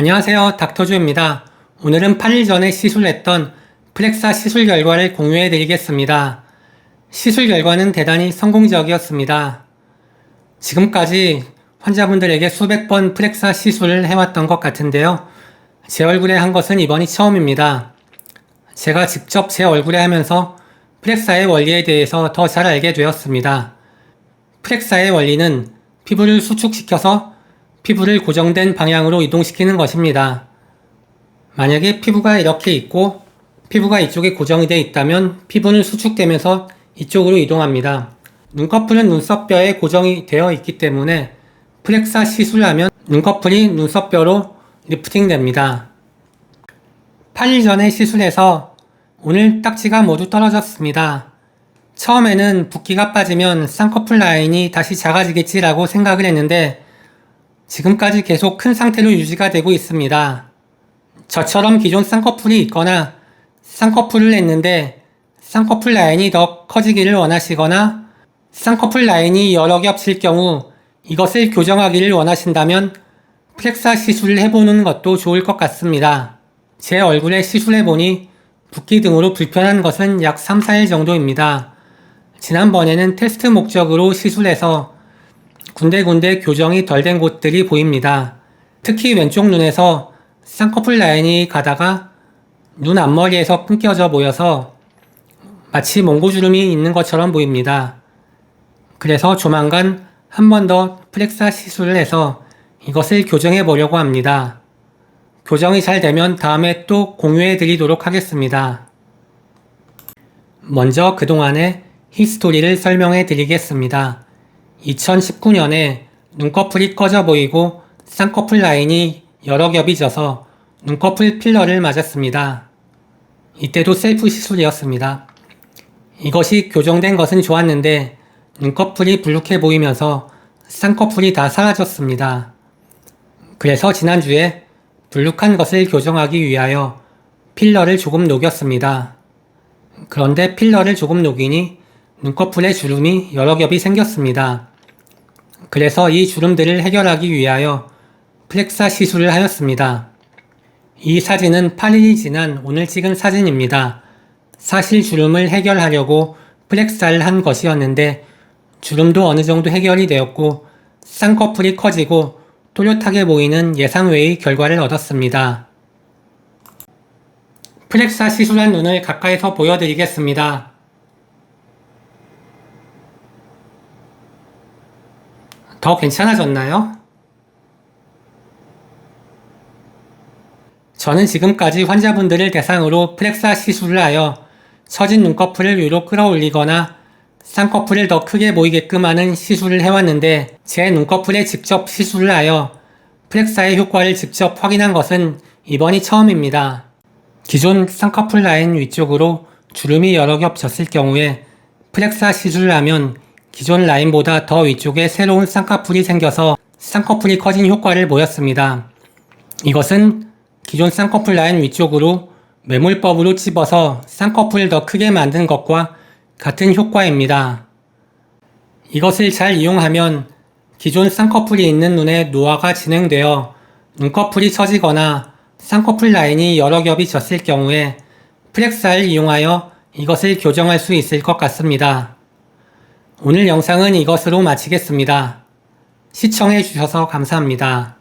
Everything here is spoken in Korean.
안녕하세요. 닥터주입니다. 오늘은 8일 전에 시술했던 플렉사 시술 결과를 공유해 드리겠습니다. 시술 결과는 대단히 성공적이었습니다. 지금까지 환자분들에게 수백 번 플렉사 시술을 해왔던 것 같은데요. 제 얼굴에 한 것은 이번이 처음입니다. 제가 직접 제 얼굴에 하면서 플렉사의 원리에 대해서 더 잘 알게 되었습니다. 플렉사의 원리는 피부를 수축시켜서 피부를 고정된 방향으로 이동시키는 것입니다. 만약에 피부가 이렇게 있고 피부가 이쪽에 고정이 되어 있다면 피부는 수축되면서 이쪽으로 이동합니다. 눈꺼풀은 눈썹뼈에 고정이 되어 있기 때문에 플렉사 시술하면 눈꺼풀이 눈썹뼈로 리프팅 됩니다. 8일 전에 시술해서 오늘 딱지가 모두 떨어졌습니다. 처음에는 붓기가 빠지면 쌍꺼풀 라인이 다시 작아지겠지라고 생각을 했는데 지금까지 계속 큰 상태로 유지가 되고 있습니다. 저처럼 기존 쌍꺼풀이 있거나 쌍꺼풀을 냈는데 쌍꺼풀 라인이 더 커지기를 원하시거나 쌍꺼풀 라인이 여러 겹칠 경우 이것을 교정하기를 원하신다면 플렉사 시술을 해보는 것도 좋을 것 같습니다. 제 얼굴에 시술해보니 붓기 등으로 불편한 것은 약 3, 4일 정도입니다. 지난번에는 테스트 목적으로 시술해서 군데군데 교정이 덜 된 곳들이 보입니다. 특히 왼쪽 눈에서 쌍꺼풀 라인이 가다가 눈 앞머리에서 끊겨져 보여서 마치 몽고주름이 있는 것처럼 보입니다. 그래서 조만간 한 번 더 플렉사 시술을 해서 이것을 교정해 보려고 합니다. 교정이 잘 되면 다음에 또 공유해 드리도록 하겠습니다. 먼저 그동안의 히스토리를 설명해 드리겠습니다. 2019년에 눈꺼풀이 꺼져 보이고 쌍꺼풀 라인이 여러 겹이 져서 눈꺼풀 필러를 맞았습니다. 이때도 셀프 시술이었습니다. 이것이 교정된 것은 좋았는데 눈꺼풀이 불룩해 보이면서 쌍꺼풀이 다 사라졌습니다. 그래서 지난주에 불룩한 것을 교정하기 위하여 필러를 조금 녹였습니다. 그런데 필러를 조금 녹이니 눈꺼풀에 주름이 여러 겹이 생겼습니다. 그래서 이 주름들을 해결하기 위하여 플렉사 시술을 하였습니다. 이 사진은 8일이 지난 오늘 찍은 사진입니다. 사실 주름을 해결하려고 플렉사를 한 것이었는데 주름도 어느 정도 해결이 되었고 쌍꺼풀이 커지고 또렷하게 보이는 예상 외의 결과를 얻었습니다. 플렉사 시술한 눈을 가까이서 보여드리겠습니다. 더 괜찮아졌나요? 저는 지금까지 환자분들을 대상으로 플렉사 시술을 하여 처진 눈꺼풀을 위로 끌어올리거나 쌍꺼풀을 더 크게 보이게끔 하는 시술을 해왔는데 제 눈꺼풀에 직접 시술을 하여 플렉사의 효과를 직접 확인한 것은 이번이 처음입니다. 기존 쌍꺼풀 라인 위쪽으로 주름이 여러 겹 졌을 경우에 플렉사 시술을 하면 기존 라인보다 더 위쪽에 새로운 쌍꺼풀이 생겨서 쌍꺼풀이 커진 효과를 보였습니다. 이것은 기존 쌍꺼풀 라인 위쪽으로 매몰법으로 찝어서 쌍꺼풀을 더 크게 만든 것과 같은 효과입니다. 이것을 잘 이용하면 기존 쌍꺼풀이 있는 눈에 노화가 진행되어 눈꺼풀이 처지거나 쌍꺼풀 라인이 여러 겹이 졌을 경우에 플렉사를 이용하여 이것을 교정할 수 있을 것 같습니다. 오늘 영상은 이것으로 마치겠습니다. 시청해 주셔서 감사합니다.